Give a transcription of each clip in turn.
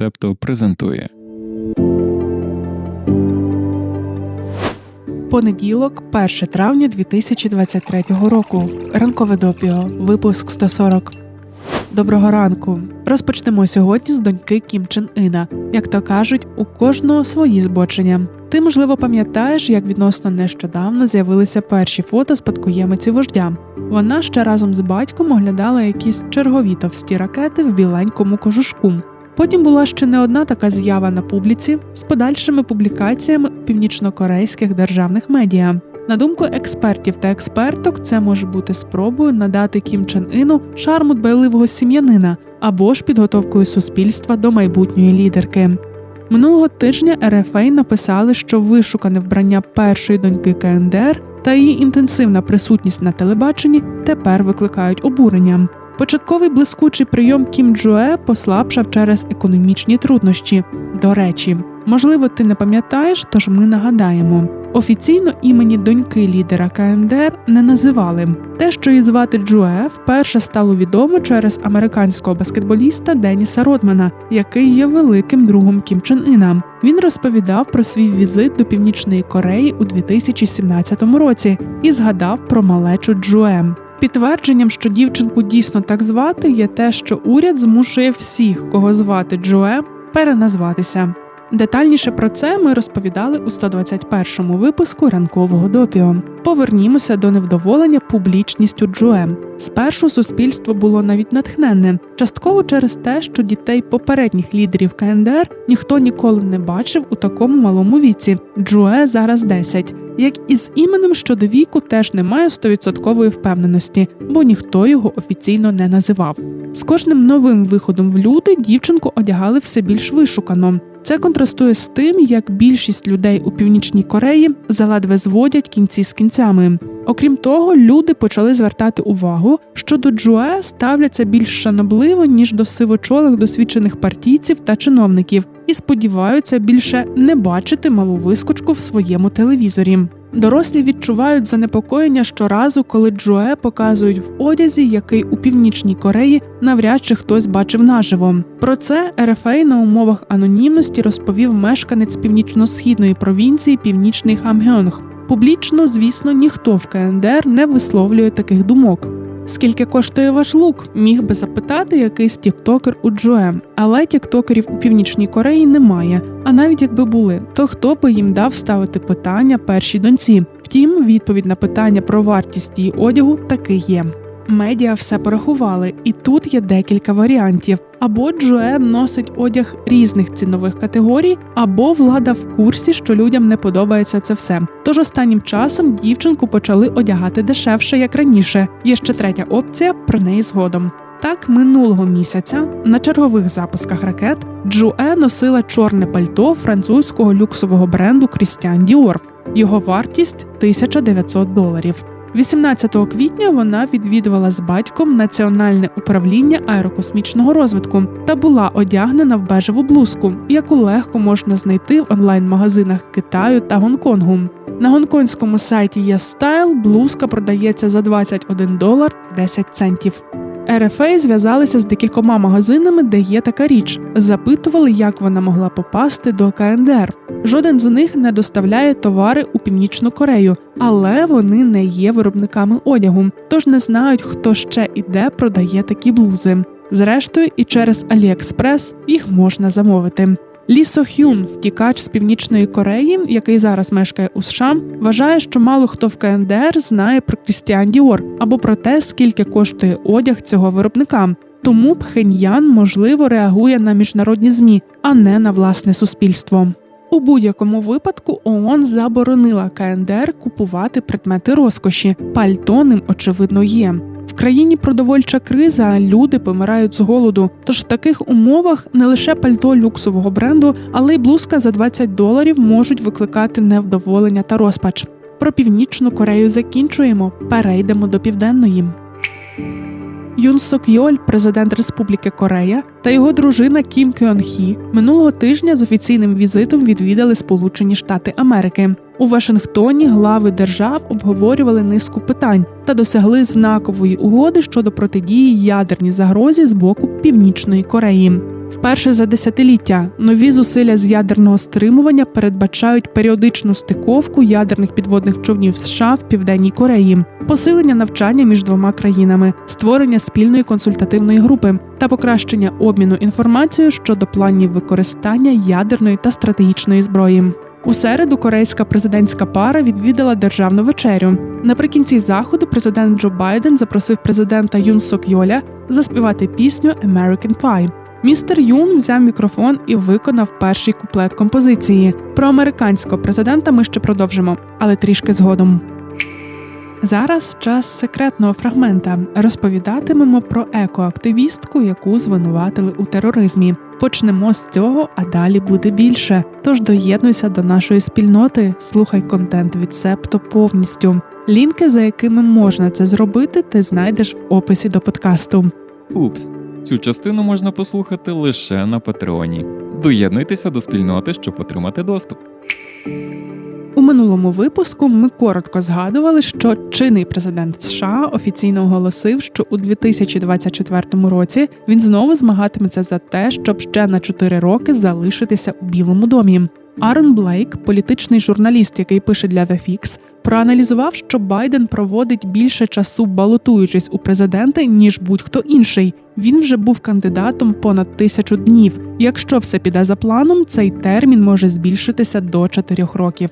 Септо презентує. Понеділок, 1 травня 2023 року. Ранкове допіо. Випуск 140. Доброго ранку. Розпочнемо сьогодні з доньки Кім Чен Іна. Як то кажуть, у кожного свої збочення. Ти, можливо, пам'ятаєш, як відносно нещодавно з'явилися перші фото спадкоємиці вождя. Вона ще разом з батьком оглядала якісь чергові товсті ракети в біленькому кожушку. Потім була ще не одна така з'ява на публіці з подальшими публікаціями північнокорейських державних медіа. На думку експертів та експерток, це може бути спробою надати Кім Чен Іну шарму дбайливого сім'янина або ж підготовкою суспільства до майбутньої лідерки. Минулого тижня РФА написали, що вишукане вбрання першої доньки КНДР та її інтенсивна присутність на телебаченні тепер викликають обурення. Початковий блискучий прийом Кім Джуе послабшав через економічні труднощі. До речі, можливо, ти не пам'ятаєш, тож ми нагадаємо. Офіційно імені доньки лідера КНДР не називали. Те, що її звати Джуе, вперше стало відомо через американського баскетболіста Деніса Родмана, який є великим другом Кім Чен Іна. Він розповідав про свій візит до Північної Кореї у 2017 році і згадав про малечу Джуе. Підтвердженням, що дівчинку дійсно так звати, є те, що уряд змушує всіх, кого звати Джое, переназватися. Детальніше про це ми розповідали у 121-му випуску ранкового допіо. Повернімося до невдоволення публічністю Джое. Спершу суспільство було навіть натхненне, частково через те, що дітей попередніх лідерів КНДР ніхто ніколи не бачив у такому малому віці. Джое зараз 10. Як і з іменем щодо віку теж немає 100% впевненості, бо ніхто його офіційно не називав. З кожним новим виходом в люди дівчинку одягали все більш вишукано. Це контрастує з тим, як більшість людей у північній Кореї заледве зводять кінці з кінцями. Окрім того, люди почали звертати увагу, що до Джуе ставляться більш шанобливо ніж до сивочолих досвідчених партійців та чиновників, і сподіваються більше не бачити малу вискочку в своєму телевізорі. Дорослі відчувають занепокоєння щоразу, коли Джое показують в одязі, який у північній Кореї навряд чи хтось бачив наживо. Про це РФА на умовах анонімності розповів мешканець північно-східної провінції Північний Хамгьонг. Публічно, звісно, ніхто в КНДР не висловлює таких думок. Скільки коштує ваш лук? Міг би запитати якийсь тіктокер у Джое, але тіктокерів у північній Кореї немає. А навіть якби були, то хто би їм дав ставити питання першій доньці? Втім, відповідь на питання про вартість її одягу таки є. Медіа все порахували, і тут є декілька варіантів. Або Джое носить одяг різних цінових категорій, або влада в курсі, що людям не подобається це все. Тож останнім часом дівчинку почали одягати дешевше, як раніше. Є ще третя опція, про неї згодом. Так, минулого місяця на чергових запусках ракет Джуе носила чорне пальто французького люксового бренду Christian Dior. Його вартість 1900 доларів. 18 квітня вона відвідувала з батьком Національне управління аерокосмічного розвитку та була одягнена в бежеву блузку, яку легко можна знайти в онлайн-магазинах Китаю та Гонконгу. На гонконгському сайті YesStyle блузка продається за 21 долар 10 центів. РФА зв'язалися з декількома магазинами, де є така річ. Запитували, як вона могла попасти до КНДР. Жоден з них не доставляє товари у Північну Корею, але вони не є виробниками одягу, тож не знають, хто ще і де продає такі блузи. Зрештою, і через AliExpress їх можна замовити. Лі Со Хюн, втікач з північної Кореї, який зараз мешкає у США, вважає, що мало хто в КНДР знає про Крістіан Діор або про те, скільки коштує одяг цього виробника. Тому Пхеньян можливо реагує на міжнародні змі, а не на власне суспільство. У будь-якому випадку ООН заборонила КНДР купувати предмети розкоші. Пальто ним очевидно є. В країні продовольча криза, люди помирають з голоду. Тож в таких умовах не лише пальто люксового бренду, але й блузка за 20 доларів можуть викликати невдоволення та розпач. Про північну Корею закінчуємо. Перейдемо до південної. Юн Сок Йоль, президент Республіки Корея, та його дружина Кім Кьон Хі минулого тижня з офіційним візитом відвідали Сполучені Штати Америки. У Вашингтоні глави держав обговорювали низку питань та досягли знакової угоди щодо протидії ядерній загрозі з боку Північної Кореї. Вперше за десятиліття нові зусилля з ядерного стримування передбачають періодичну стиковку ядерних підводних човнів США в південній Кореї, посилення навчання між двома країнами, створення спільної консультативної групи та покращення обміну інформацією щодо планів використання ядерної та стратегічної зброї. У середу корейська президентська пара відвідала державну вечерю. Наприкінці заходу президент Джо Байден запросив президента Юн Сок Йоля заспівати пісню American Pie. Містер Юн взяв мікрофон і виконав перший куплет композиції. Про американського президента ми ще продовжимо, але трішки згодом. Зараз час секретного фрагмента. Розповідатимемо про екоактивістку, яку звинуватили у тероризмі. Почнемо з цього, а далі буде більше. Тож доєднуйся до нашої спільноти, слухай контент від Септо повністю. Лінки, за якими можна це зробити, ти знайдеш в описі до подкасту. Упс, цю частину можна послухати лише на Патреоні. Доєднуйтеся до спільноти, щоб отримати доступ. У минулому випуску ми коротко згадували, що чинний президент США офіційно оголосив, що у 2024 році він знову змагатиметься за те, щоб ще на 4 роки залишитися у Білому домі. Арон Блейк, політичний журналіст, який пише для The Fix, проаналізував, що Байден проводить більше часу балотуючись у президенти, ніж будь-хто інший. Він вже був кандидатом понад тисячу днів. Якщо все піде за планом, цей термін може збільшитися до чотирьох років.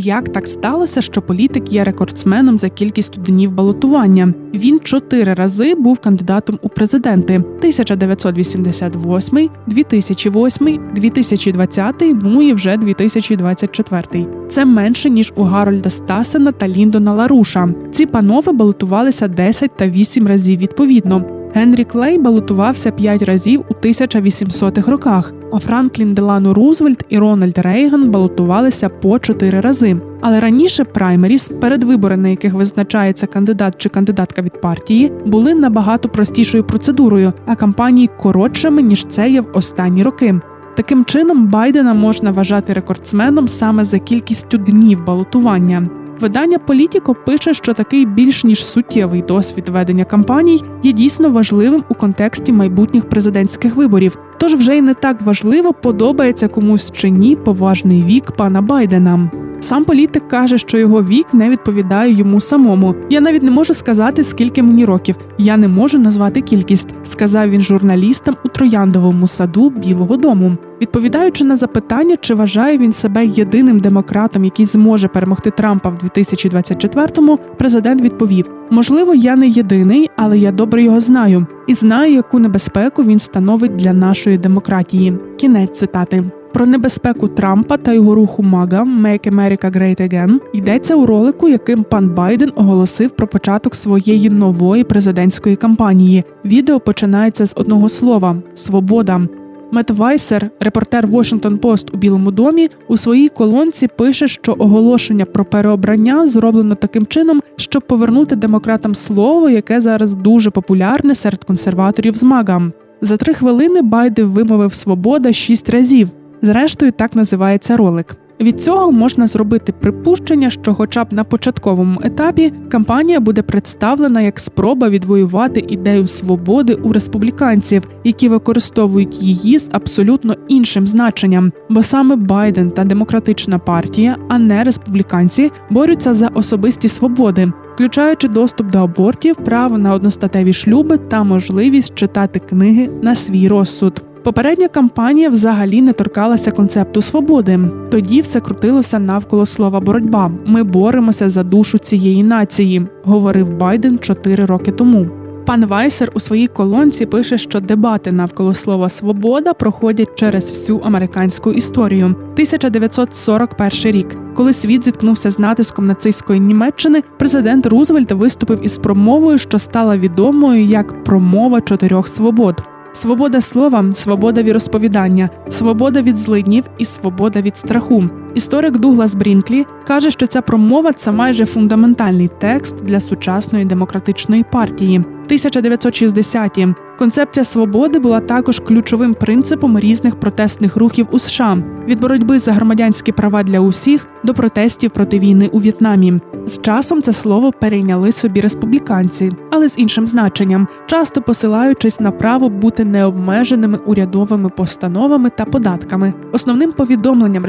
Як так сталося, що політик є рекордсменом за кількістю днів балотування? Він чотири рази був кандидатом у президенти: 1988, 2008, 2020, ну і вже 2024. Це менше ніж у Гарольда Стасена та Ліндона Ларуша. Ці панове балотувалися 10 та 8 разів відповідно. Генрі Клей балотувався 5 разів у 1800-х роках, а Франклін Делано Рузвельт і Рональд Рейган балотувалися по 4 рази. Але раніше праймеріс, передвибори, на яких визначається кандидат чи кандидатка від партії, були набагато простішою процедурою, а кампанії коротшими ніж це є в останні роки. Таким чином, Байдена можна вважати рекордсменом саме за кількістю днів балотування. Видання Політіко пише, що такий більш ніж суттєвий досвід ведення кампаній є дійсно важливим у контексті майбутніх президентських виборів. Тож вже й не так важливо, подобається комусь чи ні поважний вік пана Байдена. Сам політик каже, що його вік не відповідає йому самому. Я навіть не можу сказати, скільки мені років. Я не можу назвати кількість, сказав він журналістам у трояндовому саду Білого Дому. Відповідаючи на запитання, чи вважає він себе єдиним демократом, який зможе перемогти Трампа в 2024-му, президент відповів: можливо, я не єдиний, але я добре його знаю і знаю, яку небезпеку він становить для нашої демократії. Кінець цитати. Про небезпеку Трампа та його руху МАГА «Make America Great Again» йдеться у ролику, яким пан Байден оголосив про початок своєї нової президентської кампанії. Відео починається з одного слова свобода. Мет Вайсер, репортер Washington Post у Білому домі, у своїй колонці пише, що оголошення про переобрання зроблено таким чином, щоб повернути демократам слово, яке зараз дуже популярне серед консерваторів з МАГА. За три хвилини Байден вимовив свобода шість разів. Зрештою, так називається ролик. Від цього можна зробити припущення, що, хоча б на початковому етапі, кампанія буде представлена як спроба відвоювати ідею свободи у республіканців, які використовують її з абсолютно іншим значенням, бо саме Байден та демократична партія, а не республіканці, борються за особисті свободи. Включаючи доступ до абортів, право на одностатеві шлюби та можливість читати книги на свій розсуд. Попередня кампанія взагалі не торкалася концепту свободи. Тоді все крутилося навколо слова боротьба. Ми боремося за душу цієї нації, говорив Байден чотири роки тому. Пан Вайсер у своїй колонці пише, що дебати навколо слова свобода проходять через всю американську історію. 1941 рік, коли світ зіткнувся з натиском нацистської Німеччини, президент Рузвельт виступив із промовою, що стала відомою як промова чотирьох свобод. Свобода слова, свобода віросповідання, свобода від злиднів і свобода від страху. Історик Дуглас Брінклі каже, що ця промова це майже фундаментальний текст для сучасної демократичної партії. 1960-ті. Концепція свободи була також ключовим принципом різних протестних рухів у США від боротьби за громадянські права для усіх до протестів проти війни у В'єтнамі. З часом це слово перейняли собі республіканці, але з іншим значенням, часто посилаючись на право бути необмеженими урядовими постановами та податками. Основним повідомленням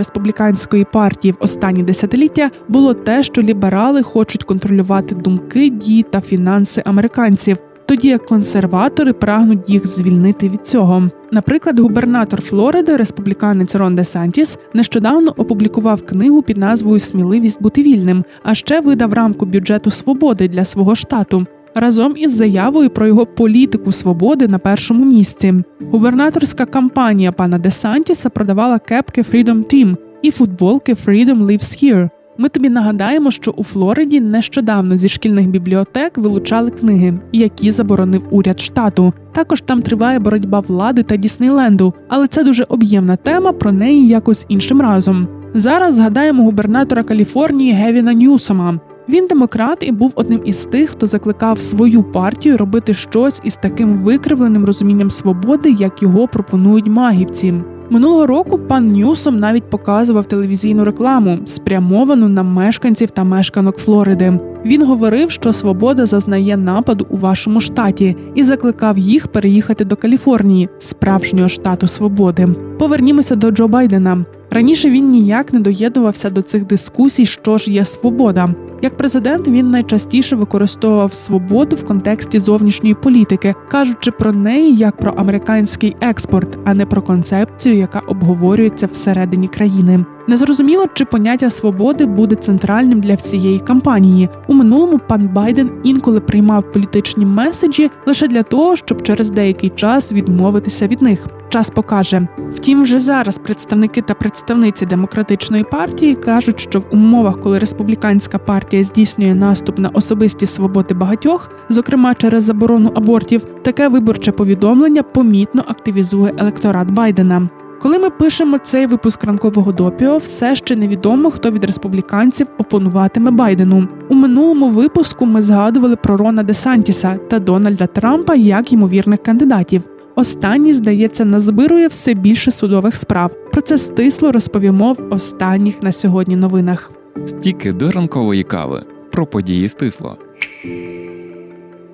республіканської партії в останні десятиліття було те, що ліберали хочуть контролювати думки, дії та фінанси американців. Тоді як консерватори прагнуть їх звільнити від цього. Наприклад, губернатор Флориди, республіканець Рон Де Сантіс, нещодавно опублікував книгу під назвою Сміливість бути вільним, а ще видав рамку бюджету свободи для свого штату. Разом із заявою про його політику свободи на першому місці. Губернаторська кампанія пана Де Сантіса продавала кепки Freedom Team і футболки Freedom Lives Here. Ми тобі нагадаємо, що у Флориді нещодавно зі шкільних бібліотек вилучали книги, які заборонив уряд штату. Також там триває боротьба влади та Діснейленду, але це дуже об'ємна тема. Про неї якось іншим разом. Зараз згадаємо губернатора Каліфорнії Гевіна Ньюсома. Він демократ і був одним із тих, хто закликав свою партію робити щось із таким викривленим розумінням свободи, як його пропонують магівці. Минулого року пан Ньюсом навіть показував телевізійну рекламу, спрямовану на мешканців та мешканок Флориди. Він говорив, що свобода зазнає нападу у вашому штаті і закликав їх переїхати до Каліфорнії, справжнього штату свободи. Повернімося до Джо Байдена. Раніше він ніяк не доєднувався до цих дискусій, що ж є свобода. Як президент він найчастіше використовував свободу в контексті зовнішньої політики, кажучи про неї як про американський експорт, а не про концепцію, яка обговорюється всередині країни. Незрозуміло, чи поняття свободи буде центральним для всієї кампанії. У минулому пан Байден інколи приймав політичні меседжі лише для того, щоб через деякий час відмовитися від них. Час покаже. Втім, вже зараз представники та представниці демократичної партії кажуть, що в умовах, коли республіканська партія здійснює наступ на особисті свободи багатьох, зокрема через заборону абортів, таке виборче повідомлення помітно активізує електорат Байдена. Коли ми пишемо цей випуск ранкового допіо, все ще невідомо, хто від республіканців опонуватиме Байдену. У минулому випуску ми згадували про Рона Де Сантіса та Дональда Трампа як ймовірних кандидатів. Останній, здається, назбирує все більше судових справ. Про це стисло розповімо в останніх на сьогодні новинах. Стіки до ранкової кави про події стисло.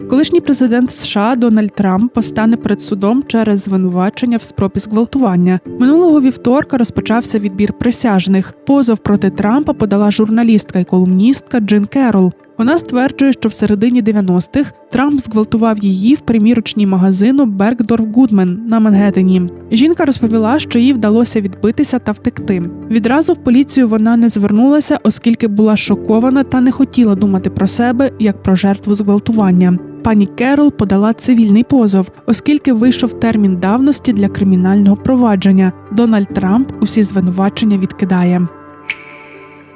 Колишній президент США Дональд Трамп постане перед судом через звинувачення в спробі зґвалтування. Минулого вівторка розпочався відбір присяжних. Позов проти Трампа подала журналістка і колумністка Джин Керол. Вона стверджує, що в середині 90-х Трамп зґвалтував її в примірочній магазину Бергдорф Гудмен на Мангеттені. Жінка розповіла, що їй вдалося відбитися та втекти. Відразу в поліцію вона не звернулася, оскільки була шокована та не хотіла думати про себе як про жертву зґвалтування. Пані Керол подала цивільний позов, оскільки вийшов термін давності для кримінального провадження. Дональд Трамп усі звинувачення відкидає.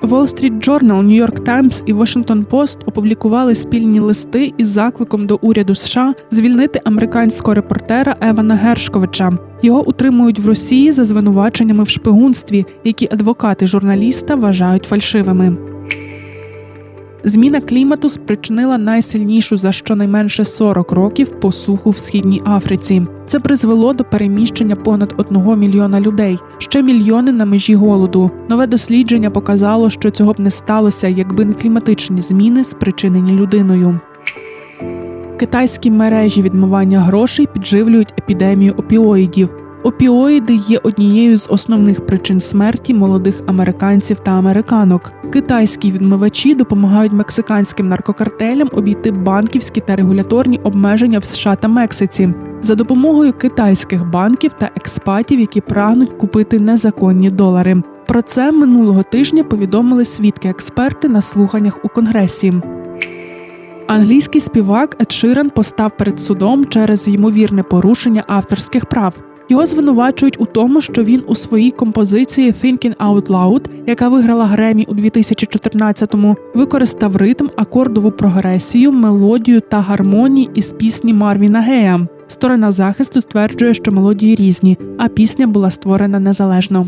Wall Street Journal, New York Times і Washington Post опублікували спільні листи із закликом до уряду США звільнити американського репортера Евана Гершковича. Його утримують в Росії за звинуваченнями в шпигунстві, які адвокати журналіста вважають фальшивими. Зміна клімату спричинила найсильнішу за щонайменше 40 років посуху в східній Африці. Це призвело до переміщення понад 1 мільйона людей, ще мільйони на межі голоду. Нове дослідження показало, що цього б не сталося, якби не кліматичні зміни, спричинені людиною. Китайські мережі відмивання грошей підживлюють епідемію опіоїдів. Опіоїди є однією з основних причин смерті молодих американців та американок. Китайські відмивачі допомагають мексиканським наркокартелям обійти банківські та регуляторні обмеження в США та Мексиці за допомогою китайських банків та експатів, які прагнуть купити незаконні долари. Про це минулого тижня повідомили свідки-експерти на слуханнях у конгресі. Англійський співак Ед постав перед судом через ймовірне порушення авторських прав. Його звинувачують у тому, що він у своїй композиції Thinking Out Loud, яка виграла Гремі у 2014-му, використав ритм, акордову прогресію, мелодію та гармонії із пісні Марвіна Гея. Сторона захисту стверджує, що мелодії різні, а пісня була створена незалежно.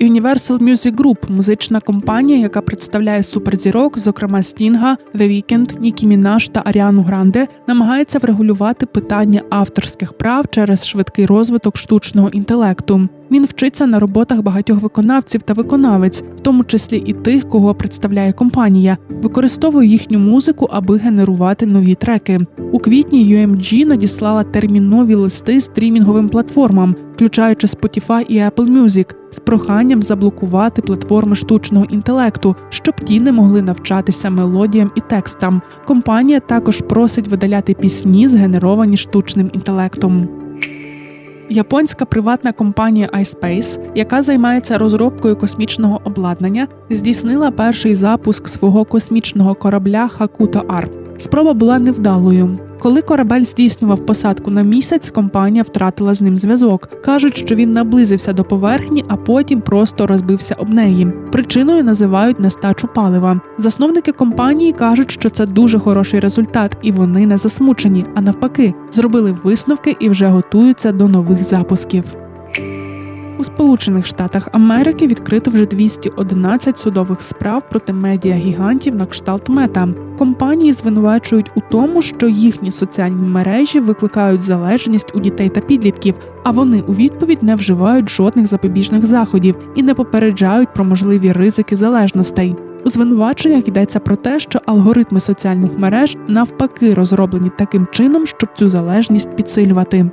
Universal Music Group – музична компанія, яка представляє суперзірок, зокрема Стінга, The Weeknd, Нікі Мінаш та Аріану Гранде, намагається врегулювати питання авторських прав через швидкий розвиток штучного інтелекту. Він вчиться на роботах багатьох виконавців та виконавець, в тому числі і тих, кого представляє компанія, використовує їхню музику, аби генерувати нові треки. У квітні UMG надіслала термінові листи стрімінговим платформам, включаючи Spotify і Apple Music, з проханням заблокувати платформи штучного інтелекту, щоб ті не могли навчатися мелодіям і текстам. Компанія також просить видаляти пісні, згенеровані штучним інтелектом. Японська приватна компанія iSpace, яка займається розробкою космічного обладнання, здійснила перший запуск свого космічного корабля Хакуто Арт. Спроба була невдалою. Коли корабель здійснював посадку на місяць, компанія втратила з ним зв'язок. кажуть, що він наблизився до поверхні, а потім просто розбився об неї. Причиною називають нестачу палива. Засновники компанії кажуть, що це дуже хороший результат, і вони не засмучені, а навпаки, зробили висновки і вже готуються до нових запусків. У Сполучених Штатах Америки відкрито вже 211 судових справ проти медіагігантів на кшталт мета. Компанії звинувачують у тому, що їхні соціальні мережі викликають залежність у дітей та підлітків, а вони у відповідь не вживають жодних запобіжних заходів і не попереджають про можливі ризики залежностей. У звинуваченнях йдеться про те, що алгоритми соціальних мереж навпаки розроблені таким чином, щоб цю залежність підсилювати.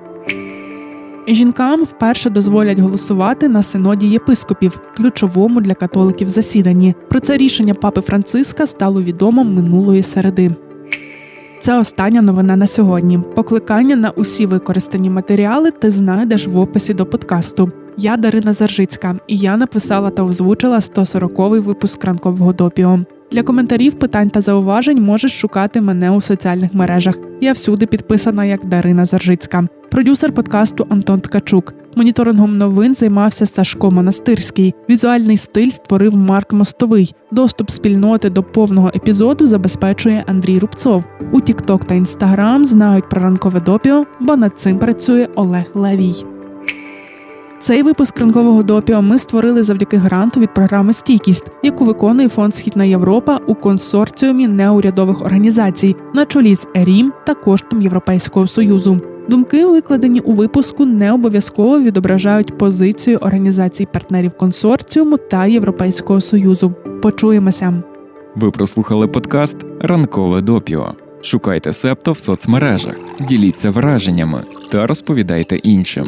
Жінкам вперше дозволять голосувати на синоді єпископів, ключовому для католиків засіданні. Про це рішення папи Франциска стало відомо минулої середи. Це остання новина на сьогодні. Покликання на усі використані матеріали ти знайдеш в описі до подкасту. Я Дарина Заржицька, і я написала та озвучила 140-й випуск ранкового допіо. Для коментарів, питань та зауважень можеш шукати мене у соціальних мережах. Я всюди підписана як Дарина Заржицька. Продюсер подкасту Антон Ткачук. Моніторингом новин займався Сашко Монастирський. Візуальний стиль створив Марк Мостовий. Доступ спільноти до повного епізоду забезпечує Андрій Рубцов. У TikTok та Instagram знають про ранкове допіо, бо над цим працює Олег Левій. Цей випуск ранкового допіо ми створили завдяки гранту від програми Стійкість, яку виконує фонд Східна Європа у консорціумі неурядових організацій на чолі з ЕРІМ та коштом Європейського союзу. Думки, викладені у випуску, не обов'язково відображають позицію організацій партнерів консорціуму та Європейського союзу. Почуємося. Ви прослухали подкаст Ранкове допіо. Шукайте септо в соцмережах, діліться враженнями та розповідайте іншим.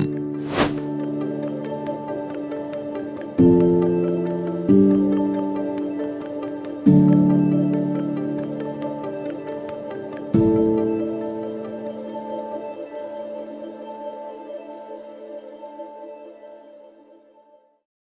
thank you